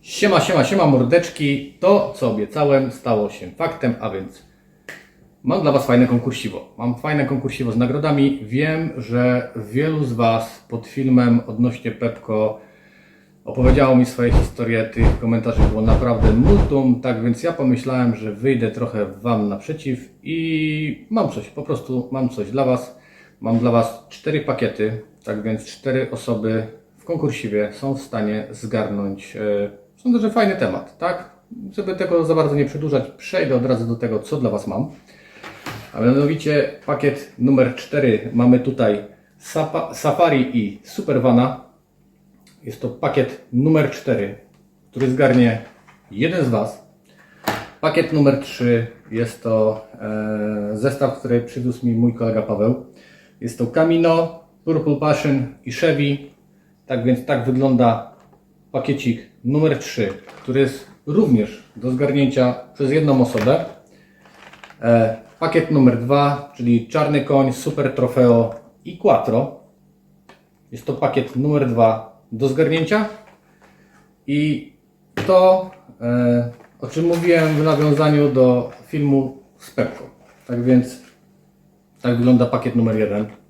Siema, siema, siema mordeczki. To, co obiecałem, stało się faktem, a więc mam dla Was fajne konkursiwo. Mam fajne konkursiwo z nagrodami. Wiem, że wielu z Was pod filmem odnośnie Pepko opowiedziało mi swoje historie. Tych komentarzy było naprawdę multum, tak więc ja pomyślałem, że wyjdę trochę Wam naprzeciw i mam coś, po prostu mam coś dla Was. Mam dla Was cztery pakiety, tak więc cztery osoby w konkursiwie są w stanie zgarnąć. E, sądzę, że fajny temat, tak? Żeby tego za bardzo nie przedłużać, przejdę od razu do tego, co dla Was mam. A mianowicie pakiet numer 4 mamy tutaj Safari i Supervana. Jest to pakiet numer 4, który zgarnie jeden z Was. Pakiet numer 3 jest to e, zestaw, który przywiózł mi mój kolega Paweł. Jest to Camino, Purple Passion i Chevy. Tak więc tak wygląda pakiecik numer 3, który jest również do zgarnięcia przez jedną osobę. E, pakiet numer 2, czyli Czarny Koń, Super Trofeo i Quattro. Jest to pakiet numer 2 do zgarnięcia. I to, e, o czym mówiłem w nawiązaniu do filmu z Pepką. Tak więc, tak wygląda pakiet numer 1.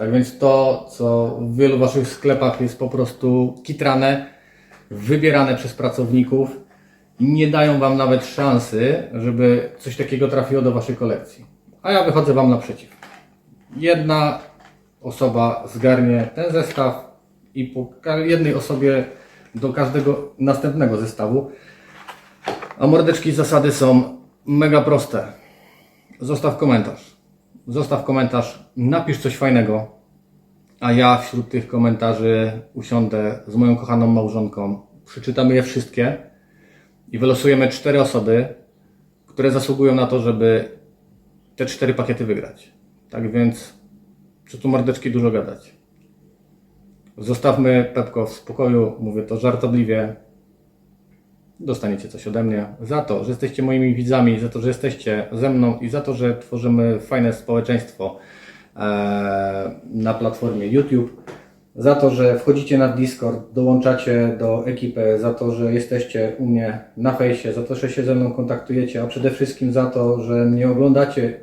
Tak więc to, co w wielu Waszych sklepach jest po prostu kitrane, wybierane przez pracowników nie dają Wam nawet szansy, żeby coś takiego trafiło do Waszej kolekcji. A ja wychodzę Wam naprzeciw. Jedna osoba zgarnie ten zestaw i po jednej osobie do każdego następnego zestawu. A mordeczki zasady są mega proste. Zostaw komentarz. Zostaw komentarz, napisz coś fajnego, a ja wśród tych komentarzy usiądę z moją kochaną małżonką, przeczytamy je wszystkie i wylosujemy cztery osoby, które zasługują na to, żeby te cztery pakiety wygrać. Tak więc, co tu mordeczki dużo gadać. Zostawmy Pepko w spokoju, mówię to żartobliwie. Dostaniecie coś ode mnie za to, że jesteście moimi widzami, za to, że jesteście ze mną i za to, że tworzymy fajne społeczeństwo e, na platformie YouTube. Za to, że wchodzicie na Discord, dołączacie do ekipy, za to, że jesteście u mnie na fejsie, za to, że się ze mną kontaktujecie, a przede wszystkim za to, że mnie oglądacie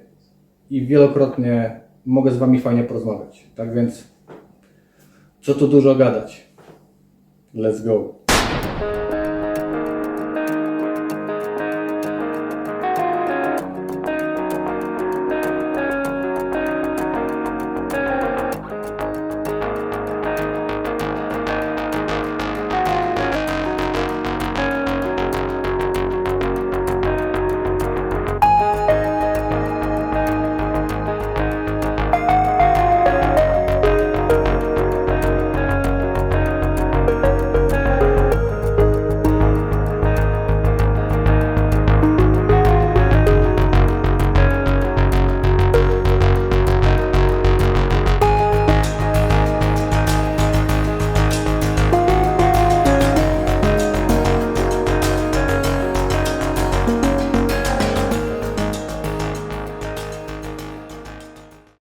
i wielokrotnie mogę z Wami fajnie porozmawiać. Tak więc, co tu dużo gadać. Let's go.